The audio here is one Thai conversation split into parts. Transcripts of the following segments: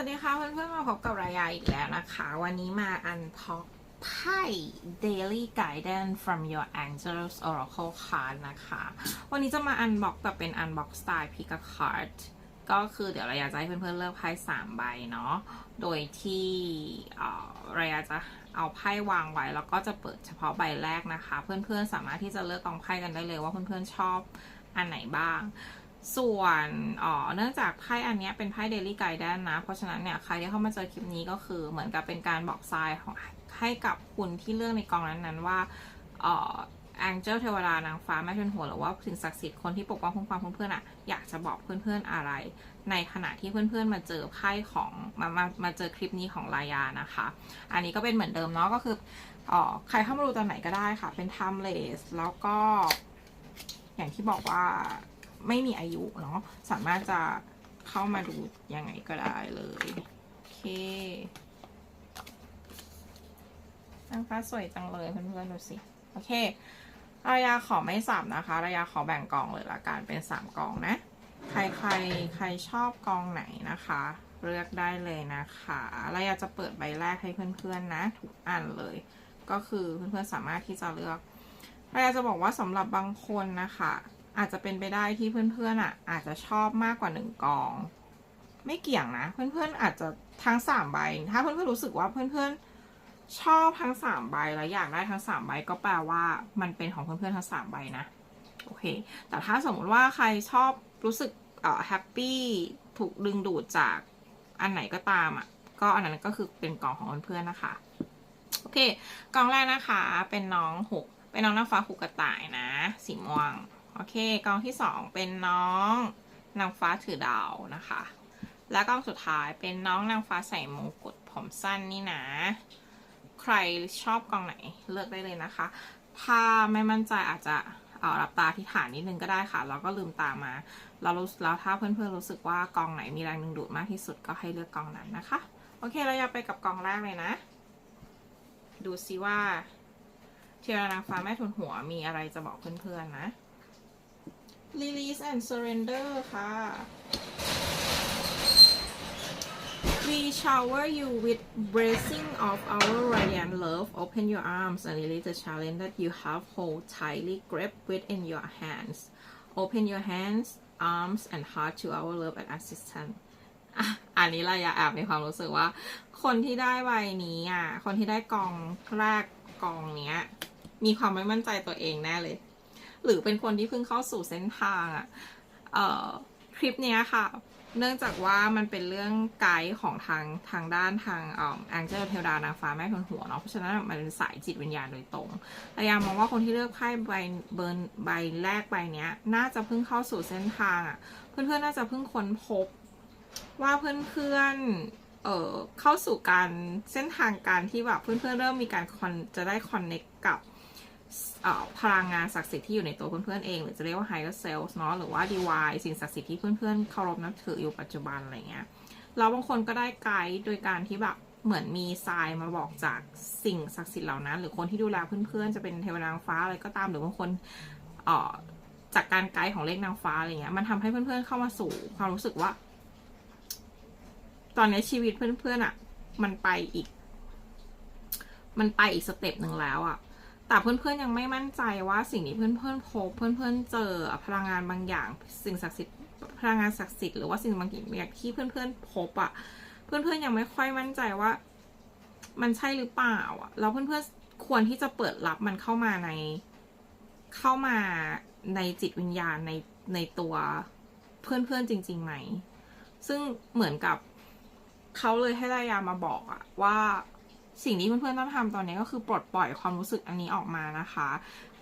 วัสดีค่ะเพื่อนๆมาพบกับรายาอีกแล้วนะคะ วันนี้มาอันพ็อกไพ่ daily guidance from your angels oracle card นะคะ วันนี้จะมาอันบ็อกแบบเป็นอันบ็อกสไตล์ pick a card ก็คือเดี๋ยวรายาจะให้เพื่อนๆเลือกไพ่สามใบเนาะโดยที่รายาจะเอาไพ่วางไว้ แล้วก็จะเปิดเฉพาะใบแรกนะคะ เพื่อนๆสามารถที่จะเลือกกองไพ่กันได้เลยว่าเพื่อนๆชอบอันไหนบ้าง ส่วนอ๋อเนื่องจากไพ่อันนี้เป็นไพ่ Daily Guidance นะ เพราะฉะนั้นเนี่ยใครที่เข้ามาเจอคลิปนี้ก็คือเหมือนกับเป็นการบอกทรายของให้กับคุณที่เลือกในกองนั้นๆว่าอ๋อ Angel เทวดานางฟ้าแม่ชนหัวหรือว่าสิ่งศักดิ์สิทธิ์คนที่ปกป้องคุ้มครองเพื่อนๆอะอยากจะบอกเพื่อนๆอะไร ในขณะที่เพื่อนๆมาเจอไพ่ของมามามาเจอคลิปนี้ของลายานะคะ อันนี้ก็เป็นเหมือนเดิมเนาะก็คืออ๋อใครเข้ามาดูตอนไหนก็ได้ค่ะ เป็น timeless แล้วก็ อย่างที่บอกว่า ไม่มีอายุเนาะสามารถจะเข้ามาดูยังไงก็ได้เลยโอเคนางฟ้าสวยจังเลยเพื่อนๆดูสิ โอเครายาขอไม่สับนะคะรายาขอแบ่งกองเลยละกันเป็นสามกองนะ ใครใครใครชอบกองไหนนะคะ เลือกได้เลยนะคะรายาจะเปิดใบแรกให้เพื่อนๆนะทุกอันเลย ก็คือเพื่อนๆสามารถที่จะเลือกเรายาจะบอกว่าสำหรับบางคนนะคะ อาจจะเป็นไปได้ที่เพื่อนๆอะ อาจจะชอบมากกว่าหนึ่งกอง ไม่เกี่ยงนะ เพื่อนๆอาจจะทั้งสามใบ ถ้าเพื่อนๆรู้สึกว่าเพื่อนๆชอบทั้งสามใบแล้วอยากได้ทั้งสามใบก็แปลว่ามันเป็นของเพื่อนๆทั้งสามใบนะโอเค แต่ถ้าสมมติว่าใครชอบรู้สึกเอ่อแฮปปี้ถูกดึงดูดจากอันไหนก็ตามอะก็อันนั้นก็คือเป็นกล่องของเพื่อนๆนะคะโอเค กล่องแรกนะคะ เป็นน้องหก เป็นน้องนางฟ้าหูกระต่ายนะ สีม่วง โอเคกองที่สองเป็นน้องนางฟ้าถือดาวนะคะ และกองสุดท้ายเป็นน้องนางฟ้าใส่มงกุฎผมสั้นนี่นะ ใครชอบกองไหนเลือกได้เลยนะคะ ถ้าไม่มั่นใจอาจจะเอาหลับตาที่ฐานนิดนึงก็ได้ค่ะ แล้วก็ลืมตามา เรารู้แล้วถ้าเพื่อนๆรู้สึกว่ากองไหนมีแรงดึงดูดมากที่สุดก็ให้เลือกกองนั้นนะคะ โอเคเราอยากไปกับกองแรกเลยนะ ดูซิว่าเทียรนางฟ้าแม่ทุนหัวมีอะไรจะบอกเพื่อนๆนะ Release and Surrender ค่ะ We shower you with blessing of our radiant love. Open your arms and release the challenge that you have hold tightly grip within your hands. Open your hands, arms, and heart to our love and assistance. อันนี้เราอยากแอบมีความรู้สึกว่า คนที่ได้ใบนี้อะ คนที่ได้กองแรกกองเนี้ย มีความไม่มั่นใจตัวเองแน่เลย หรือเป็นคนที่เพิ่งเข้าสู่เส้นทางอะเอ่อคลิปนี้ค่ะ เนื่องจากว่ามันเป็นเรื่องไกด์ของทางทางด้านทางอ่อแองเจิลเทวดานางฟ้าแม่คนหัวเนาะเพราะฉะนั้นมันเป็นสายจิตวิญญาณโดยตรงระยามมองว่าคนที่เลือกไพ่ใบเบิร์นใบแรกใบเนี้ย น่าจะเพิ่งเข้าสู่เส้นทางอะ เพื่อนๆน่าจะเพิ่งค้นพบ ว่าเพื่อนๆเอ่อเข้าสู่การเส้นทางการที่แบบเพื่อนๆเริ่มมีการคอนจะได้คอนเน็กกับ พลังงานศักดิ์สิทธิ์ที่อยู่ในตัวเพื่อนๆเอง หรือจะเรียกว่า higher self เนาะหรือว่า divine สิ่งศักดิ์สิทธิ์ที่เพื่อนๆเคารพนับถืออยู่ปัจจุบันอะไรเงี้ยเราบางคนก็ได้ไกด์โดยการที่แบบเหมือนมีทรายมาบอกจากสิ่งศักดิ์สิทธิ์เหล่านั้น หรือคนที่ดูแลเพื่อนๆจะเป็นเทวดานางฟ้าอะไรก็ตามหรือบางคนเอ่อจากการไกด์ของเลขนางฟ้าอะไรเงี้ยมันทำให้เพื่อนๆเข้ามาสู่ความรู้สึกว่า ตอนนี้ชีวิตเพื่อนๆอะมันไปอีก มันไปอีกสเต็ปหนึ่งแล้วอะ แต่เพื่อนๆยังไม่มั่นใจว่าสิ่งที่เพื่อนๆพบเพื่อนๆเจอพลังงานบางอย่าง สิ่งศักดิ์สิทธิ์พลังงานศักดิ์สิทธิ์หรือว่าสิ่งบางอย่างที่เพื่อนๆพบอะเพื่อนๆยังไม่ค่อยมั่นใจว่า มันใช่หรือเปล่าอะแล้วเพื่อนๆควรที่จะเปิดรับมันเข้ามาในเข้ามาในจิตวิญญาณในในตัวเพื่อนๆจริงๆไหม ซึ่งเหมือนกับเขาเลยให้รายามาบอกอะว่า สิ่งที่เพื่อนๆต้องทำตอนนี้ก็คือปลดปล่อยความรู้สึกอันนี้ออกมานะคะ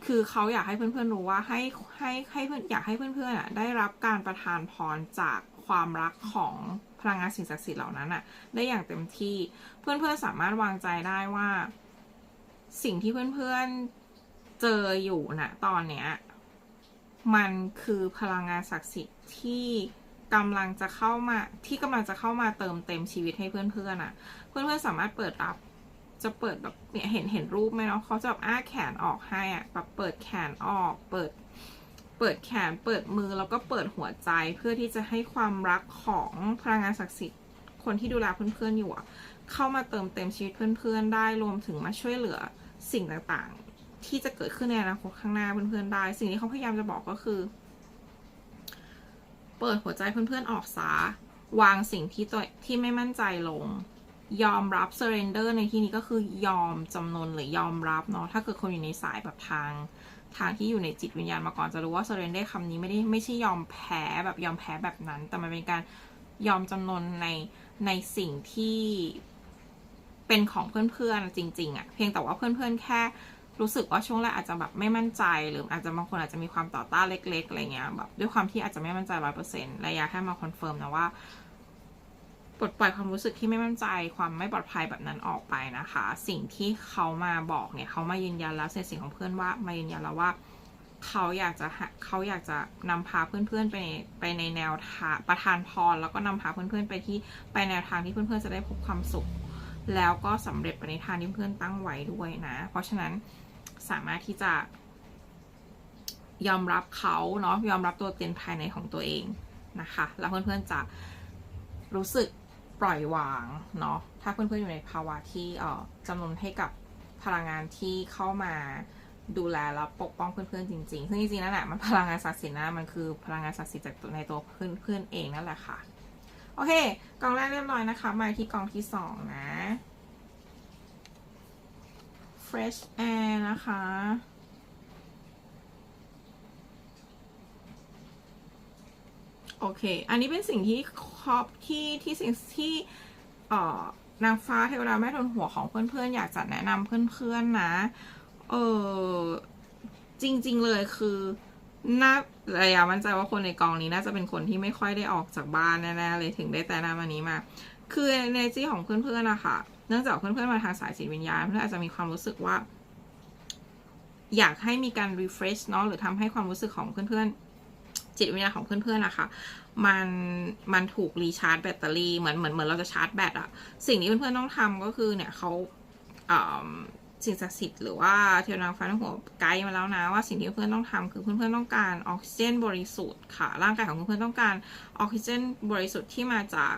คือเขาอยากให้เพื่อนๆรู้ว่าให้ให้ให้เพื่อนอยากให้เพื่อนๆอะได้รับการประทานพรจากความรักของพลังงานสิ่งศักดิ์สิทธิ์เหล่านั้นอะได้อย่างเต็มที่เพื่อนๆสามารถวางใจได้ว่า สิ่งที่เพื่อนๆเจออยู่นะตอนเนี้ยมันคือพลังงานศักดิ์สิทธิ์ที่กำลังจะเข้ามาที่กำลังจะเข้ามาเติมเต็มชีวิตให้เพื่อนๆอะ เพื่อนๆสามารถเปิดรับ จะเปิดแบบเนี่ยเห็นเห็นรูปไหมเนาะเขาจะแบบอ้าแขนออกให้อะแบบเปิดแขนออก เปิด เปิดแขนเปิดมือแล้วก็เปิดหัวใจเพื่อที่จะให้ความรักของพลังงานศักดิ์สิทธิ์คนที่ดูแลเพื่อนๆอยู่อะเข้ามาเติมเต็มชีวิตเพื่อนๆ ได้รวมถึงมาช่วยเหลือสิ่งต่างๆ ที่จะเกิดขึ้นในอนาคตข้างหน้าเพื่อนๆได้ สิ่งที่เขาพยายามจะบอกก็คือ เปิดหัวใจเพื่อนๆออกซะวางสิ่งที่ตัวที่ไม่มั่นใจลง ยอมรับ surrender ในที่นี้ก็คือยอมจำนนหรือยอมรับเนาะถ้าเกิดคนอยู่ในสายแบบทางทางที่อยู่ในจิตวิญญาณมาก่อนจะรู้ว่า surrender คำนี้ไม่ได้ไม่ใช่ยอมแพ้แบบยอมแพ้แบบนั้น แต่มันเป็นการยอมจำนนในในสิ่งที่เป็นของเพื่อนๆจริงๆอะเพียงแต่ว่าเพื่อนๆแค่รู้สึกว่าช่วงแรกอาจจะแบบไม่มั่นใจ หรืออาจจะบางคนอาจจะมีความต่อต้านเล็กๆอะไรเงี้ยแบบด้วยความที่อาจจะไม่มั่นใจร้อยเปอร์เซ็นต์ระยะแค่มาคอนเฟิร์มนะว่า ปลดปล่อยความรู้สึกที่ไม่มั่นใจความไม่ปลอดภัยแบบนั้นออกไปนะคะ สิ่งที่เขามาบอกเนี่ยเขามายืนยันแล้วเสร็จสิ่งของเพื่อนว่ามายืนยันแล้วว่าเขาอยากจะเขาอยากจะนำพาเพื่อนๆไปไปในแนวทางประทานพร แล้วก็นำพาเพื่อนๆไปที่ไปแนวทางที่เพื่อนๆจะได้พบความสุข แล้วก็สำเร็จไปในทางที่เพื่อนตั้งไว้ด้วยนะ เพราะฉะนั้นสามารถที่จะ ยอมรับเขาเนาะยอมรับตัวเตนภายในของตัวเองนะคะ แล้วเพื่อนๆจะรู้สึก ปล่อยวางเนาะถ้าเพื่อนๆอยู่ในภาวะที่เอ่อจำนวนให้กับพลังงานที่เข้ามาดูแลและปกป้องเพื่อนๆจริงๆ ซึ่งจริงๆนั่นแหละมันพลังงานศักดิ์สิทธิ์นะมันคือพลังงานศักดิ์สิทธิ์จากตัวในตัวเพื่อนๆเองนั่นแหละค่ะ โอเคกองแรกเรียบร้อยนะคะ มาที่กองที่สองนะ fresh air นะคะ โอเค อันนี้เป็นสิ่งที่ครอบที่ที่สิ่งที่เอ่อนางฟ้าเทวดาแม่ทนหัวของเพื่อนๆ อยากจะแนะนำเพื่อนๆนะ เออจริง ๆ เลยคือน่าระยะมั่นใจว่าคนในกองนี้น่าจะเป็นคนที่ไม่ค่อยได้ออกจากบ้านแน่ๆเลยถึงได้แต่นำอันนี้มา คือในจีของเพื่อนๆนะคะเนื่องจากเพื่อนๆมาทางสายจิตวิญญาณเพื่อนอาจจะมีความรู้สึกว่า อยากให้มีการ refresh เนาะหรือทำให้ความรู้สึกของเพื่อนๆ จิตวิญญาณของเพื่อนๆนะคะ มันมันถูกรีชาร์จแบตเตอรี่เหมือนเหมือนเหมือนเราจะชาร์จแบตอะสิ่งที่เพื่อนๆต้องทำก็คือเนี่ยเขาสิ่งศักดิ์สิทธิ์หรือว่าเทวดาฟ้าทั้งหัวไกด์มาแล้วนะว่าสิ่งที่เพื่อนๆต้องทำคือเพื่อนๆต้องการออกซิเจนบริสุทธิ์ค่ะ ร่างกายของเพื่อนๆต้องการออกซิเจนบริสุทธิ์ที่มาจาก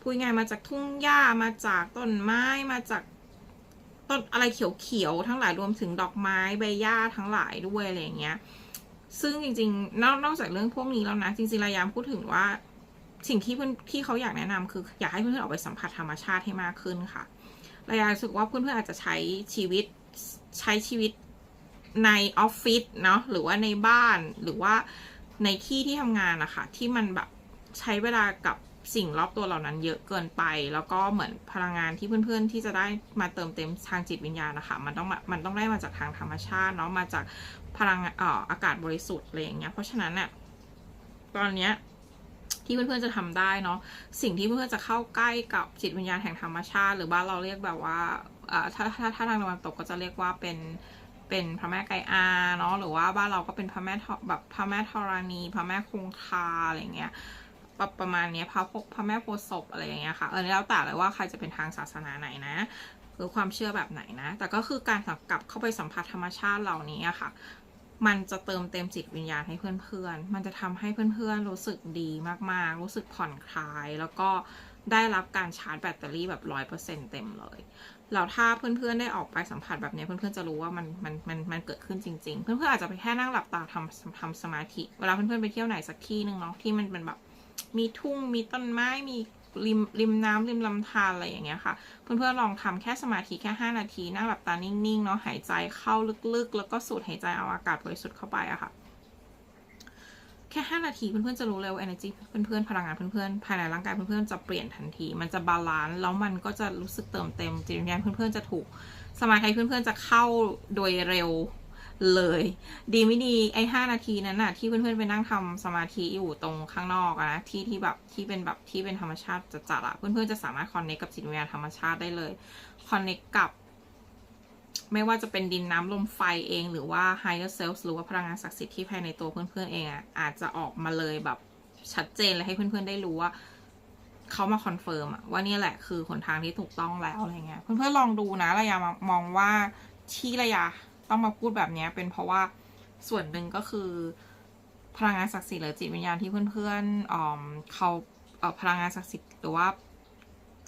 พูดง่ายมาจากทุ่งหญ้ามาจากต้นไม้มาจากต้นอะไรเขียวๆทั้งหลายรวมถึงดอกไม้ใบหญ้าทั้งหลายด้วยอะไรอย่างเงี้ย ซึ่งจริงๆนอกนอกจากเรื่องพวกนี้แล้วนะ จริงๆระยามพูดถึงว่าสิ่งที่เพื่อนที่เขาอยากแนะนำคือ อยากให้เพื่อนๆออกไปสัมผัสธรรมชาติให้มากขึ้นค่ะระยารู้สึกว่าเพื่อนๆอาจจะใช้ชีวิตใช้ชีวิตในออฟฟิศเนาะหรือว่าในบ้านหรือว่าในที่ที่ทำงานนะคะที่มันแบบใช้เวลากับ สิ่งรอบตัวเหล่านั้นเยอะเกินไป แล้วก็เหมือนพลังงานที่เพื่อนๆ ที่จะได้มาเติมเต็มทางจิตวิญญาณนะคะมันต้องมันต้องได้มาจากทางธรรมชาติเนาะมาจากพลังเอ่ออากาศบริสุทธิ์อะไรอย่างเงี้ยเพราะฉะนั้นเนี่ยตอนเนี้ยที่เพื่อนๆจะทำได้เนาะสิ่งที่เพื่อนๆจะเข้าใกล้กับจิตวิญญาณแห่งธรรมชาติ หรือบ้านเราเรียกแบบว่าถ้าถ้าถ้าทางตะวันตกก็จะเรียกว่าเป็นเป็นพระแม่ไกอาเนาะหรือว่าบ้านเราก็เป็นพระแม่แบบพระแม่ธรณี พระแม่คงคาอะไรอย่างเงี้ย ประประมาณนี้พระพกพระแม่โพธิ์ศพอะไรอย่างเงี้ยค่ะเออแล้วแต่เลยว่าใครจะเป็นทางศาสนาไหนนะหรือความเชื่อแบบไหนนะ แต่ก็คือการกลับเข้าไปสัมผัสธรรมชาติเหล่านี้อะค่ะ มันจะเติมเต็มจิตวิญญาณให้เพื่อนๆ มันจะทำให้เพื่อนๆ รู้สึกดีมากๆ รู้สึกผ่อนคลาย แล้วก็ได้รับการชาร์จแบตเตอรี่แบบร้อยเปอร์เซ็นเต็มเลยแล้วถ้าเพื่อนๆ ได้ออกไปสัมผัสแบบนี้เพื่อนๆ จะรู้ว่ามันมันมันมันเกิดขึ้นจริง ๆ เพื่อนๆ อาจจะไปแค่นั่งหลับตาทำทำสมาธิ เวลาเพื่อนๆ ไปเที่ยวไหนสักที่หนึ่งเนาะที่มันเป็นแบบ มีทุ่งมีต้นไม้มีริมริมน้ำริมลำธารอะไรอย่างเงี้ยค่ะ เพื่อนๆลองทำแค่สมาธิแค่ 5 นาทีนั่งหลับตานิ่งๆเนาะหายใจเข้าลึกๆ แล้วก็สูดหายใจเอาอากาศบริสุทธิ์เข้าไปอะค่ะ แค่ 5 นาทีเพื่อนๆจะรู้เลยว่า energy เพื่อนๆพลังงานเพื่อนๆภายในร่างกายเพื่อนๆจะเปลี่ยนทันที มันจะบาลานซ์แล้วมันก็จะรู้สึกเติมเต็มจิตวิญญาณเพื่อนๆจะถูกสมาธิเพื่อนๆจะเข้าโดยเร็ว เลย ดีไม่ดีไอ้ห้านาทีนั้นน่ะ ที่เพื่อนๆไปนั่งทำสมาธิอยู่ตรงข้างนอกนะที่ที่แบบที่เป็นแบบที่เป็นธรรมชาติจัดๆอะเพื่อนๆจะสามารถคอนเนคกับจิตวิญญาณธรรมชาติได้เลยคอนเนคกับ ไม่ว่าจะเป็นดินน้ำลมไฟเอง หรือว่า higher self หรือว่าพลังงานศักดิ์สิทธิ์ที่ภายในตัวเพื่อนๆเองอะอาจจะออกมาเลยแบบชัดเจนเลยให้เพื่อนๆได้รู้ว่าเขามาคอนเฟิร์มว่านี่แหละคือหนทางที่ถูกต้องแล้วอะไรเงี้ยเพื่อนๆลองดูนะระยะมองว่าที่ระยะ ต้องมาพูดแบบนี้เป็นเพราะว่าส่วนหนึ่งก็คือพลังงานศักดิ์สิทธิ์หรือจิตวิญญาณที่เพื่อนๆอเขาเออพลังงานศักดิ์สิทธิ์หรือว่า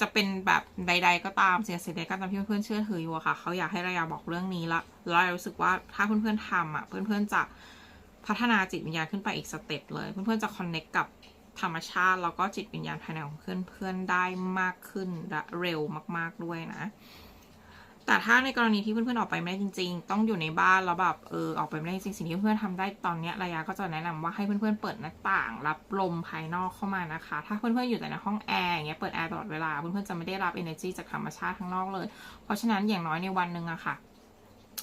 จะเป็นแบบใด ๆ ก็ตามเสิ่งศักดิ์สิทธิ์ใดก็ตามที่เพื่อนๆเชื่อถืออยู่อะค่ะ เขาอยากให้ระยาบอกเรื่องนี้ละแล้วเรารู้สึกว่าถ้าเพื่อนๆทำอะเพื่อนๆจะพัฒนาจิตวิญญาณขึ้นไปอีกสเต็ปเลย เพื่อนๆจะคอนเน็กกับธรรมชาติ แล้วก็จิตวิญญาณภายในของเพื่อนๆได้มากขึ้นและเร็วมาก ๆด้วยนะ แต่ถ้าในกรณีที่เพื่อนๆออกไปไม่ได้จริง ๆ ต้องอยู่ในบ้านแล้วแบบเออออกไปไม่ได้จริงสิ่งที่เพื่อนๆทำได้ตอนนี้ระยะก็จะแนะนำว่าให้เพื่อนๆเปิดหน้าต่าง รับลมภายนอกเข้ามานะคะ ถ้าเพื่อนๆอยู่แต่ในห้องแอร์อย่างเงี้ยเปิดแอร์ตลอดเวลาเพื่อนๆจะไม่ได้รับ energy จากธรรมชาติข้างนอกเลย เพราะฉะนั้นอย่างน้อยในวันหนึ่งอะค่ะ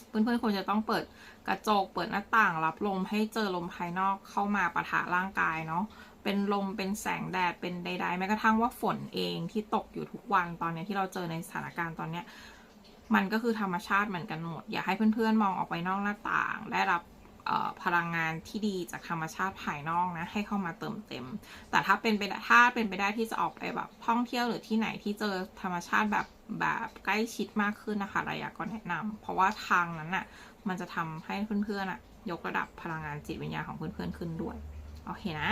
เพื่อนๆควรจะต้องเปิดกระจก เปิดหน้าต่าง รับลมให้เจอลมภายนอกเข้ามาปะทะร่างกายเนาะเป็นลมเป็นแสงแดดเป็นใดๆแม้กระทั่งว่าฝนเองที่ตกอยู่ทุกวันตอนนี้ที่เราเจอในสถานการณ์ตอนเนี้ย มันก็คือธรรมชาติเหมือนกันหมด อยากให้เพื่อนๆมองออกไปนอกหน้าต่าง ได้รับพลังงานที่ดีจากธรรมชาติภายนอกนะ ให้เข้ามาเติมเต็ม แต่ถ้าเป็นไปได้ถ้าเป็นไปได้ที่จะออกไปแบบท่องเที่ยวหรือที่ไหนที่เจอธรรมชาติแบบแบบใกล้ชิดมากขึ้นนะคะระยะก็แนะนำเพราะว่าทางนั้นน่ะมันจะทำให้เพื่อนๆอะ ยกระดับพลังงานจิตวิญญาณของเพื่อนๆขึ้นด้วยโอเคนะ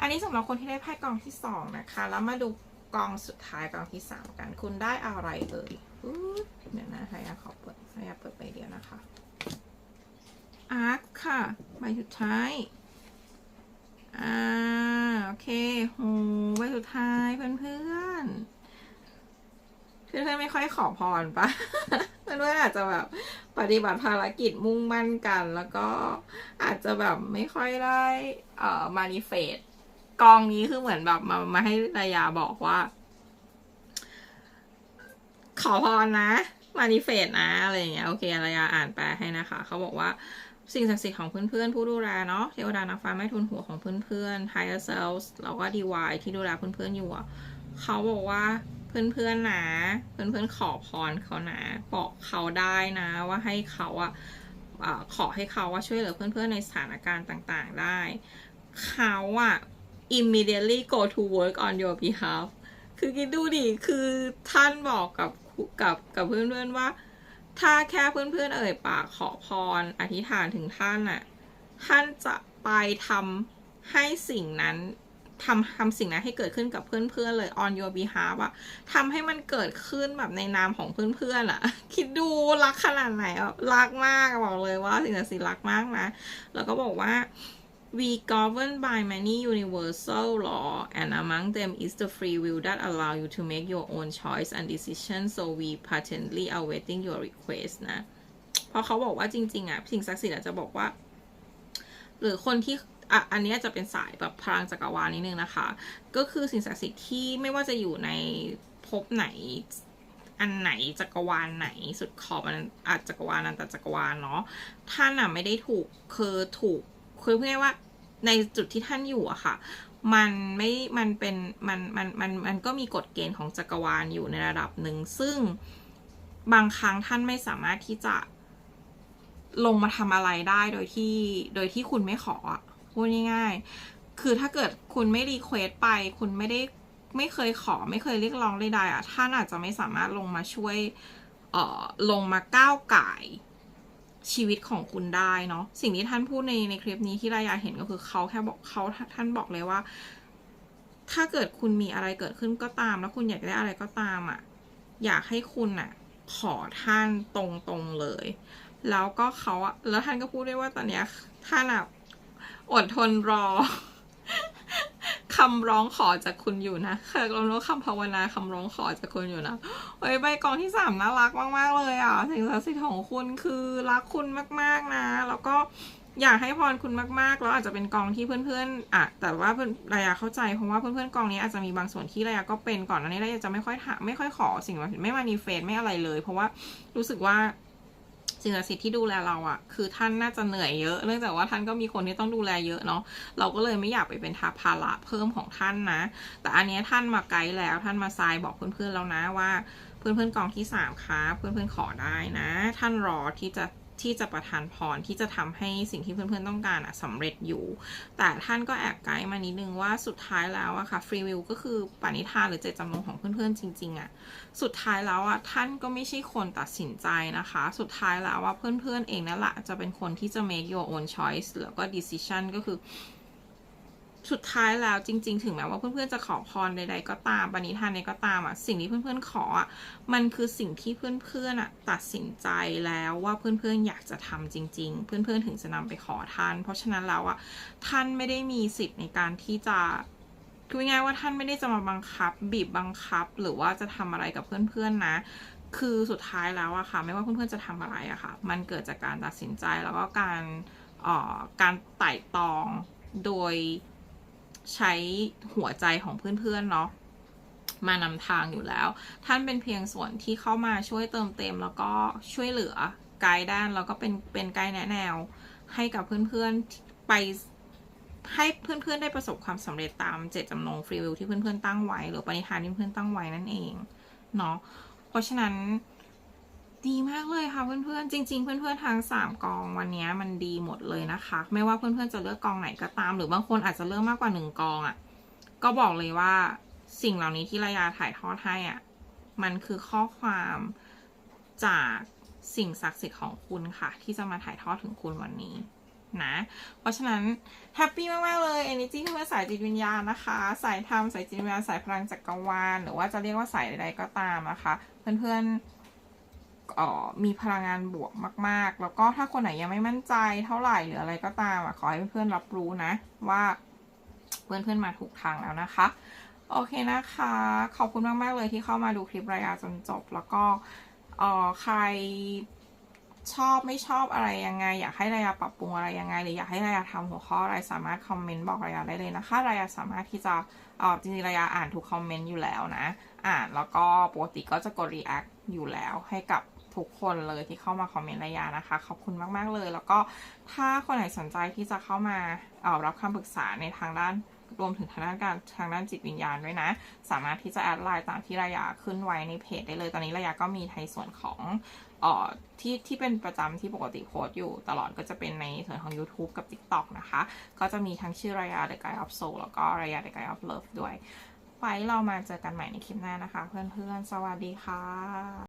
อันนี้สำหรับคนที่ได้ไพ่กองที่สองนะคะแล้วมาดูกองสุดท้ายกองที่สามกัน คุณได้อะไรเอ่ย อุ๊ยเดี๋ยวนะให้ยาขอเปิดให้ยาเปิดใบเดียวนะคะ อาร์คค่ะ ใบสุดท้าย อ่า โอเคโหใบสุดท้ายเพื่อนเพื่อนเพื่อนๆไม่ค่อยขอพรปะเพื่อนๆอาจจะแบบปฏิบัติภารกิจมุ่งมั่นกัน แล้วก็อาจจะแบบไม่ค่อยได้เอ่อมานิเฟตกองนี้คือเหมือนแบบมามาให้ระยาบอกว่า ขอพรนะ มานิเฟตนะ อะไรอย่างเงี้ยโอเคอารยาอ่านแปลให้นะคะ เขาบอกว่าสิ่งศักดิ์สิทธิ์ของเพื่อนๆ ผู้ดูแลเนาะเทวดานางฟ้าไม่ทุนหัวของเพื่อนๆ higher selves แล้วก็ DY ที่ดูแลเพื่อนๆอยู่เขาบอกว่าเพื่อนๆนะเพื่อนๆขอพรเขานะบอกเขาได้นะว่าให้เขาอะขอให้เขาว่าช่วยเหลือเพื่อนๆในสถานการณ์ต่างๆได้ เขาอะ immediately go to work on your behalf คือคิดดูดิ คือท่านบอกกับ กับกับเพื่อนๆว่า ถ้าแค่เพื่อนๆเอ่ยปากขอพรอธิษฐานถึงท่านน่ะท่านจะไปทำให้สิ่งนั้นทำทำสิ่งนั้นให้เกิดขึ้นกับเพื่อนๆเลย on your behalf อะทำให้มันเกิดขึ้นแบบในนามของเพื่อนๆอะคิดดูรักขนาดไหนอะรักมากบอกเลยว่าสิ่งศักดิ์สิทธิ์รักมากนะ แล้วก็บอกว่า we govern by many universal law and among them is the free will that allow you to make your own choice and decision so we patiently awaiting your request นะเพราะเขาบอกว่าจริง ๆ อะสิ่งศักดิ์สิทธิ์จะบอกว่า หรือคนที่อะอันนี้จะเป็นสายแบบพลังจักรวาลนิดนึงนะคะ ก็คือสิ่งศักดิ์สิทธิ์ที่ไม่ว่าจะอยู่ในภพไหนอันไหนจักรวาลไหนสุดขอบอันอาจจักรวาลนันตจักรวาลเนาะท่านอะไม่ได้ถูกคือถูก คือพูดง่ายว่าในจุดที่ท่านอยู่อะค่ะ มันไม่ มันเป็น มัน มัน มัน มันก็มีกฎเกณฑ์ของจักรวาลอยู่ในระดับหนึ่ง ซึ่งบางครั้งท่านไม่สามารถที่จะลงมาทำอะไรได้โดยที่ โดยที่คุณไม่ขออะพูดง่ายๆ คือถ้าเกิดคุณไม่รีเควสไป คุณไม่ได้ ไม่เคยขอ ไม่เคยเรียกร้องใดๆอะท่านอาจจะไม่สามารถลงมาช่วย เอ่อ ลงมาก้าวไก่ ชีวิตของคุณได้เนาะสิ่งที่ท่านพูดในในคลิปนี้ที่รายาเห็นก็คือเขาแค่บอกเขาท่านบอกเลยว่า ถ้าเกิดคุณมีอะไรเกิดขึ้นก็ตาม แล้วคุณอยากได้อะไรก็ตามอะ่ะอยากให้คุณอะขอท่านตรงๆเลย แล้วก็เขาอะแล้วท่านก็พูดด้วยว่าตอนเนี้ยท่านอะอดทนรอ คำร้องขอจากคุณอยู่นะเคยเรารู้คำภาวนาคำร้องขอจากคุณอยู่นะเฮ้ยใบกองที่สามน่ารักมาก ๆ เลยอะ สิ่งศักดิ์สิทธิ์ของคุณคือรักคุณมาก ๆ นะ แล้วก็อยากให้พรคุณมากๆ แล้วอาจจะเป็นกองที่เพื่อนๆอะแต่ว่าเพื่อนระยะเข้าใจเพราะว่าเพื่อนๆกองนี้อาจจะมีบางส่วนที่ระยะก็เป็นก่อนอันนี้ระยะจะไม่ค่อยถามไม่ค่อยขอสิ่งแบบไม่มานีเฟสไม่อะไรเลย เพราะว่ารู้สึกว่า สิ่งศักดิ์สิทธิ์ที่ดูแลเราอะคือท่านน่าจะเหนื่อยเยอะ เนื่องจากว่าท่านก็มีคนที่ต้องดูแลเยอะเนาะ เราก็เลยไม่อยากไปเป็นทาภาระเพิ่มของท่านนะ แต่อันนี้ท่านมาไกด์แล้ว ท่านมาทรายบอกเพื่อนๆแล้วนะว่า เพื่อนๆกองที่สามครับเพื่อนๆขอได้นะ ท่านรอที่จะ ที่จะประทานพรที่จะทำให้สิ่งที่เพื่อนๆต้องการอะสำเร็จอยู่ แต่ท่านก็แอบไกด์มานิดนึงว่าสุดท้ายแล้วอะค่ะฟรีวิลก็คือปณิธานหรือเจตจำนงของเพื่อนๆจริงๆอะสุดท้ายแล้วอะท่านก็ไม่ใช่คนตัดสินใจนะคะ สุดท้ายแล้วว่าเพื่อนๆเองนั่นแหละจะเป็นคนที่จะ make your own choice แล้วก็ decision ก็คือ สุดท้ายแล้วจริง ๆ ถึงแม้ว่าเพื่อนๆจะขอพรใดๆก็ตามปณิธานใดก็ตามอะสิ่งที่เพื่อนๆขออะมันคือสิ่งที่เพื่อนๆอะตัดสินใจแล้วว่าเพื่อนๆอยากจะทำจริง ๆ เพื่อนๆถึงจะนำไปขอท่าน เพราะฉะนั้นแล้วอะท่านไม่ได้มีสิทธิ์ในการที่จะคือง่ายว่าท่านไม่ได้จะมาบังคับ บีบบังคับ หรือว่าจะทำอะไรกับเพื่อนๆนะ คือสุดท้ายแล้วอะค่ะ ไม่ว่าเพื่อนๆจะทำอะไรอะค่ะ มันเกิดจากการตัดสินใจแล้วก็การออการไต่ตองโดย ใช้หัวใจของเพื่อนๆเนาะมานำทางอยู่แล้ว ท่านเป็นเพียงส่วนที่เข้ามาช่วยเติมเต็ม แล้วก็ช่วยเหลือไกด์ด้านแล้วก็เป็นเป็นไกด์แนะแนว ให้กับเพื่อนๆไปให้เพื่อนๆได้ประสบความสำเร็จตามเจตจำนงฟรีวิวที่เพื่อนๆตั้งไว้ หรือปณิธานที่เพื่อนๆตั้งไว้นั่นเองเนาะเพราะฉะนั้น ดีมากเลยค่ะเพื่อนๆ จริง ๆ เพื่อนๆทั้งสามกองวันนี้มันดีหมดเลยนะคะ ไม่ว่าเพื่อนๆจะเลือกกองไหนก็ตาม หรือบางคนอาจจะเลือกมากกว่าหนึ่งกองอะ่ะ ก็บอกเลยว่าสิ่งเหล่านี้ที่ระยาถ่ายทอดให้อะ่ะ มันคือข้อความจากสิ่งศักดิ์สิทธิ์ของคุณค่ะ ที่จะมาถ่ายทอดถึงคุณวันนี้นะ เพราะฉะนั้นแฮปปี้มาก ๆ เลย Energy ที่เพื่อสายจิตวิญญาณนะคะ สายธรรม สายจิตวิญญาณ สายพลังจักรวาล หรือว่าจะเรียกว่าสายใดๆก็ตามนะคะ เพื่อน ๆ ออมีพลังงานบวกมาก ๆ แล้วก็ถ้าคนไหนยังไม่มั่นใจเท่าไหร่หรืออะไรก็ตามอะขอให้เพื่อนๆรับรู้นะ ว่าเพื่อนๆมาถูกทางแล้วนะคะ โอเคนะคะ ขอบคุณมาก ๆ เลยที่เข้ามาดูคลิประยะจนจบ แล้วก็เออใครชอบไม่ชอบอะไรยังไง อยากให้รายาปรับปรุงอะไรยังไง หรืออยากให้รายาทำหัวข้ออะไรสามารถคอมเมนต์บอกรายาได้เลยนะคะรายาสามารถที่จะเออจริงๆรายาอ่านทุกคอมเมนต์อยู่แล้วนะ อ่านแล้วก็ปกติก็จะกด react อยู่แล้วให้กับ ทุกคนเลยที่เข้ามาคอมเมนต์รายานะคะ ขอบคุณมาก ๆ เลย แล้วก็ถ้าคนไหนสนใจที่จะเข้ามาเอ่อรับคำปรึกษาในทางด้านรวมถึงทางด้านการทางด้านจิตวิญญาณด้วยนะ สามารถที่จะแอดไลน์ตามที่รายาขึ้นไว้ในเพจได้เลย ตอนนี้รายาก็มีในส่วนของออที่ที่เป็นประจำที่ปกติโพสต์อยู่ตลอดก็จะเป็นในส่วนของ YouTube กับ TikTok นะคะ ก็จะมีทั้งชื่อรายา The Guide of Soul แล้วก็รายา The Guide of Love ด้วย ไว้เรามาเจอกันใหม่ในคลิปหน้านะคะ เพื่อนๆ สวัสดีค่ะ